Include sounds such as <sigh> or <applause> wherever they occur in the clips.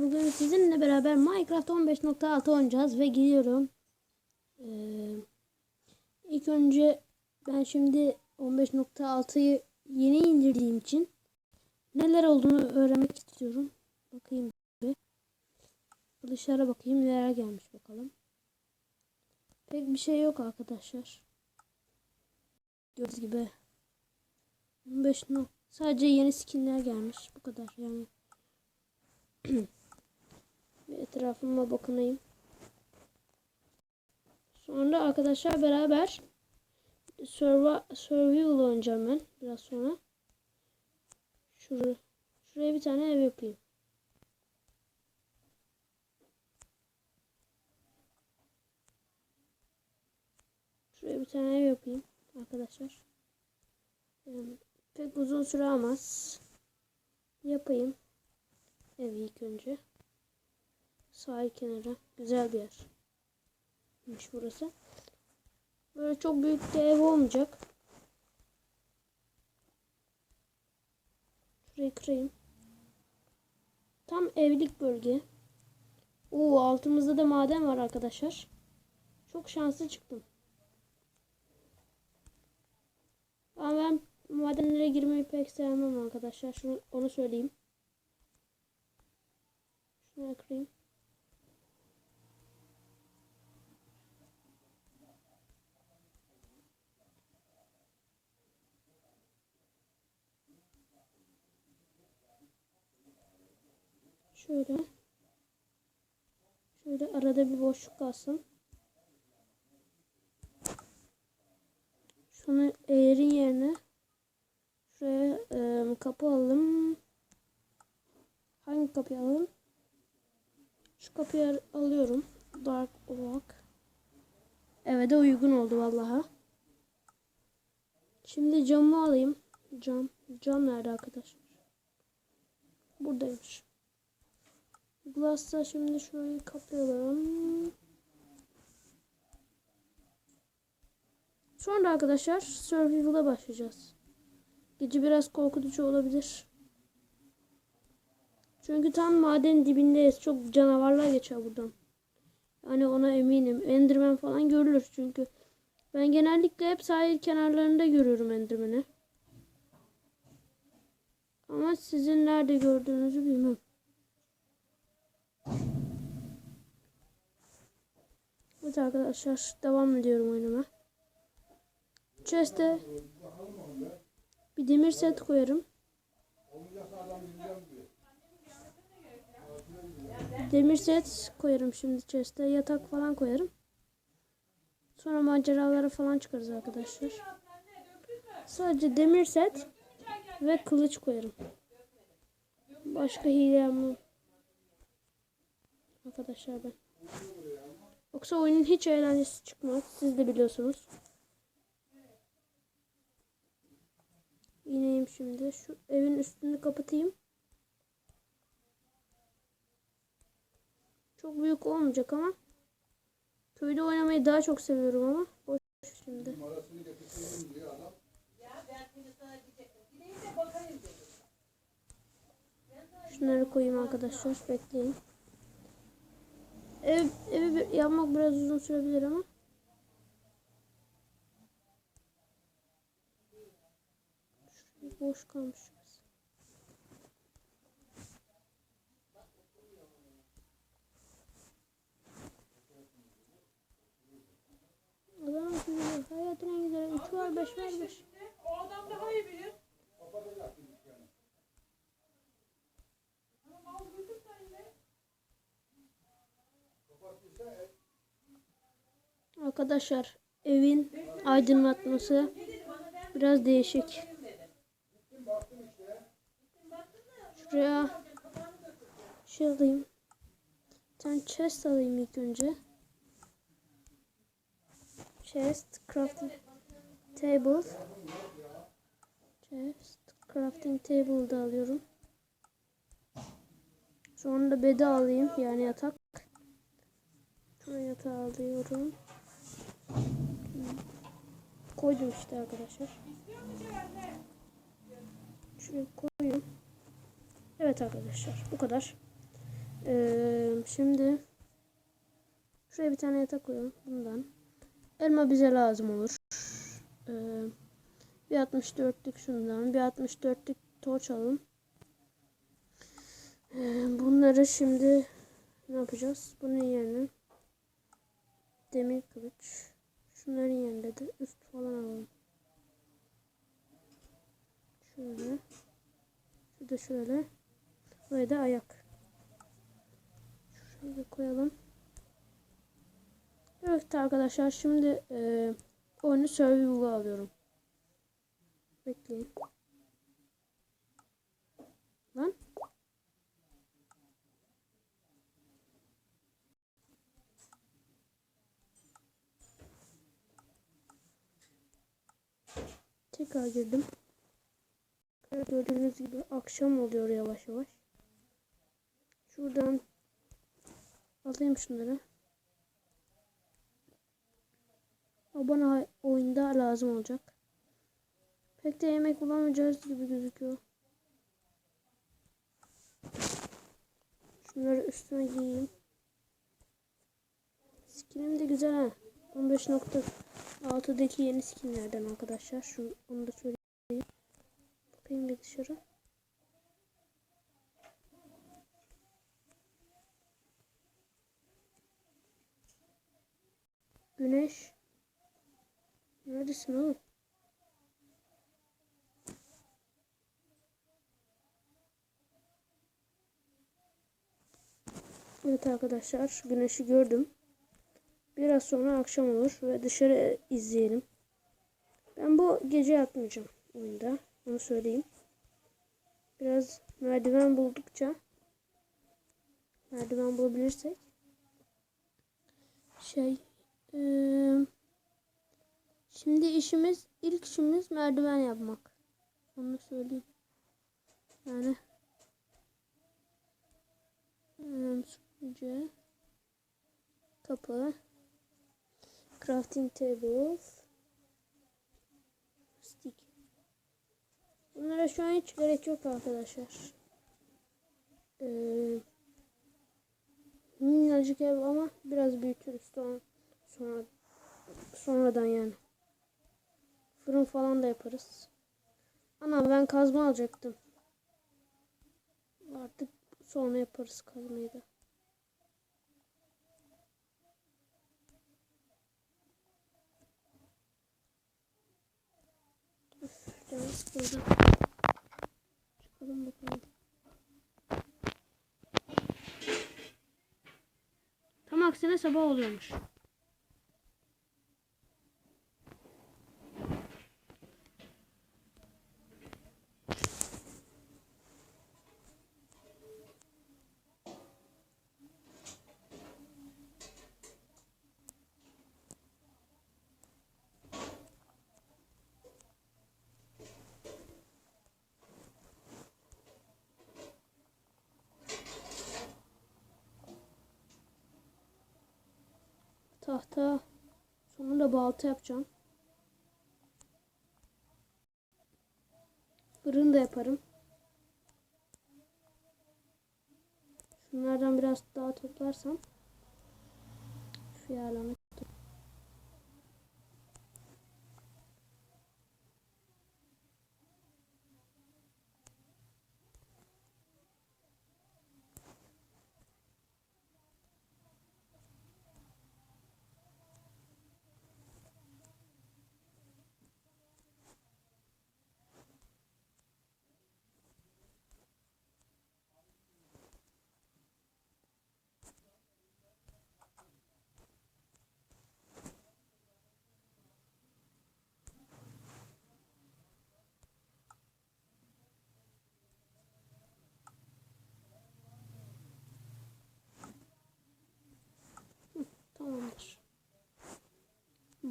Bugün sizinle beraber Minecraft 15.6 oynayacağız ve gidiyorum. Ee, ilk önce ben şimdi 15.6'yı yeni indirdiğim için neler olduğunu öğrenmek istiyorum. Bakayım bir. Dışarı bakayım neler gelmiş bakalım. Pek bir şey yok arkadaşlar. Gördüğünüz gibi 15 no sadece yeni skinler gelmiş bu kadar yani. <clears throat> Bir etrafıma bakınayım. Sonra arkadaşlar beraber Survival, oynayacağım ben biraz sonra. Şuraya, şuraya bir tane ev yapayım. Şuraya bir tane ev yapayım arkadaşlar. Yani pek uzun süre almaz. Yapayım. Evi ilk önce. Sahil kenarı. Güzel bir yermiş burası. Böyle çok büyük bir ev olmayacak. Şurayı kırayım. Tam evlik bölge. Oo altımızda da maden var arkadaşlar. Çok şanslı çıktım. Ama ben madenlere girmeyi pek sevmem arkadaşlar. Şunu, onu söyleyeyim. Şunu kırayım. Şöyle. Şöyle arada bir boşluk kalsın. Şunu eğerin yerine şuraya e, kapı alalım. Hangi kapıyı alalım? Şu kapıyı alıyorum. Dark Oak. Evet de uygun oldu vallaha. Şimdi camı alayım. Cam. Cam nerede arkadaşlar? Buradaymış. Glass'ta şimdi şurayı kapayalım. Sonra arkadaşlar Survival'a başlayacağız. Gece biraz korkutucu olabilir. Çünkü tam maden dibindeyiz. Çok canavarlar geçer buradan. Yani ona eminim. Enderman falan görülür çünkü. Ben genellikle hep sahil kenarlarında görüyorum Enderman'i. Ama sizin nerede gördüğünüzü bilmem. Evet arkadaşlar devam ediyorum oynama. Chest'e bir demir set koyarım. Demir set koyarım şimdi chest'e. Yatak falan koyarım. Sonra maceralara falan çıkarız arkadaşlar. Sadece demir set ve kılıç koyarım. Başka hile yapmam. Arkadaşlar ben. Yoksa oyunun hiç eğlencesi çıkmaz. Siz de biliyorsunuz. İneyim şimdi. Şu evin üstünü kapatayım. Çok büyük olmayacak ama. Köyde oynamayı daha çok seviyorum ama. Boş şimdi. Şunları koyayım arkadaşlar. Bekleyin. Ev, evi yapmak biraz uzun sürebilir ama. Şurada boş kalmış. Adam. Hayatın en güzel. 3 var 5 var 5. O adam daha iyi bilir. Arkadaşlar evin aydınlatması biraz değişik. Şuraya şey alayım. Bir chest alayım ilk önce. Chest, crafting table. Chest, crafting table da alıyorum. Sonra da bedi alayım yani yatak. Şuraya yatağı alıyorum. Koydum işte arkadaşlar. Şuraya koyuyorum. Evet arkadaşlar bu kadar. Ee, şimdi şuraya bir tane yatak koyalım bundan. Elma bize lazım olur. Ee, bir 64'lük şundan, bir 64'lük torç alalım. Ee, bunları şimdi ne yapacağız? Bunun yerine demir kılıç. Şunların yerine de üst falan alalım. Şöyle. Şurada şöyle. Buraya da ayak. Şuraya da koyalım. Evet arkadaşlar şimdi e, oyunu survival'a alıyorum. Bekleyin. Lan. Tekrar girdim. Evet, Gördüğünüz gibi akşam oluyor yavaş yavaş. Şuradan alayım şunları. O bana oyunda lazım olacak. Pek de yemek bulamayacağız gibi gözüküyor. Şunları üstüme giyeyim. Skinim de güzel ha. 15.6'daki yeni skinlerden arkadaşlar. Şu onu da söyleyeyim. Bakayım bir dışarı. Güneş. Neredesin oğlum? Evet arkadaşlar güneşi gördüm. Biraz sonra akşam olur ve dışarı izleyelim. Ben bu gece yatmayacağım oyunda. Onu söyleyeyim. Biraz merdiven buldukça merdiven bulabilirsek şey eee, şimdi işimiz ilk işimiz merdiven yapmak. Onu söyleyeyim. Yani süpürge kapı crafting table stick Bunlara şu an hiç gerek yok arkadaşlar. Ee, minnacık ev ama biraz büyütürüz sonra, sonra sonradan yani. Fırın falan da yaparız. Ana ben kazma alacaktım. Artık sonra yaparız kazmayı da. Canım sıkıldı. Çıkalım bakalım. Tam aksine sabah oluyormuş. Tahta. Sonra balta yapacağım. Fırın da yaparım. Şunlardan biraz daha toplarsam. Şu.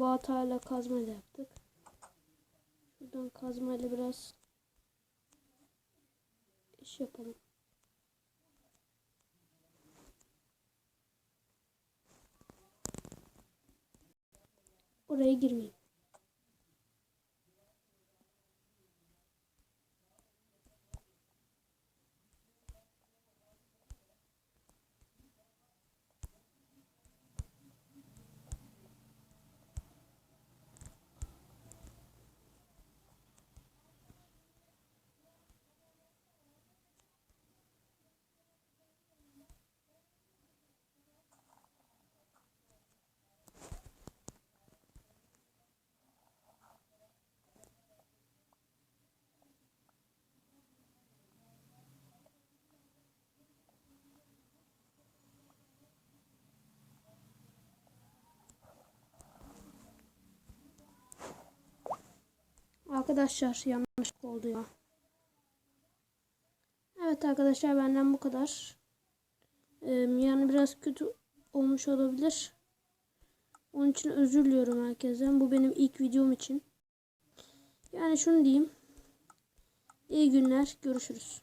Baltayla kazmayla yaptık. Şuradan kazmayla biraz iş yapalım. Oraya girmeyeyim. Arkadaşlar yanlışlık oldu ya. Evet arkadaşlar benden bu kadar. Ee, yani biraz kötü olmuş olabilir. Onun için özür diliyorum herkesten. Bu benim ilk videom için. Yani şunu diyeyim. İyi günler. Görüşürüz.